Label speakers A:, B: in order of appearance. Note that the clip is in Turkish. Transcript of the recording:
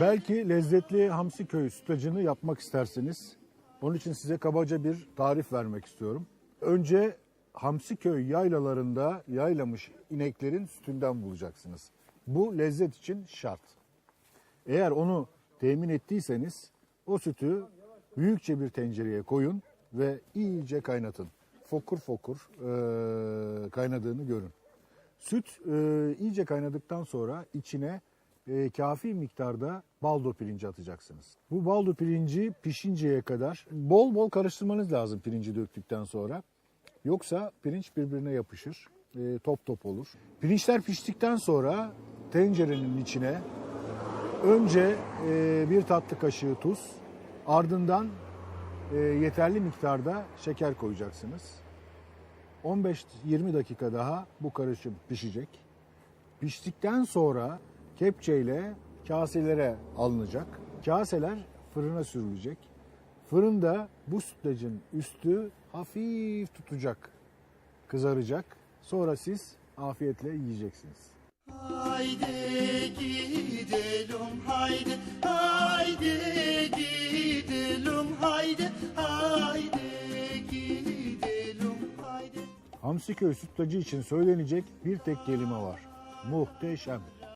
A: Belki lezzetli Hamsiköy sütlacını yapmak istersiniz. Onun için size kabaca bir tarif vermek istiyorum. Önce Hamsiköy yaylalarında yaylamış ineklerin sütünden bulacaksınız. Bu lezzet için şart. Eğer onu temin ettiyseniz o sütü büyükçe bir tencereye koyun ve iyice kaynatın. Fokur fokur eee, kaynadığını görün. Süt eee, iyice kaynadıktan sonra içine eee, kafi miktarda baldo pirinci atacaksınız. Bu baldo pirinci pişinceye kadar bol bol karıştırmanız lazım pirinci döktükten sonra. Yoksa pirinç birbirine yapışır, eee, top top olur. Pirinçler piştikten sonra tencerenin içine Önce e, bir tatlı kaşığı tuz, ardından e, yeterli miktarda şeker koyacaksınız. 15-20 dakika daha bu karışım pişecek. Piştikten sonra kepçeyle kaselere alınacak. Kaseler fırına sürülecek. Fırında bu sütlacın üstü hafif tutacak, kızaracak. Sonra siz afiyetle yiyeceksiniz.
B: Haydi gidelim haydi haydi gidelim haydi haydi gidelim haydi
A: Hamsiköy sütlacı için söylenecek bir tek kelime var. Muhteşem.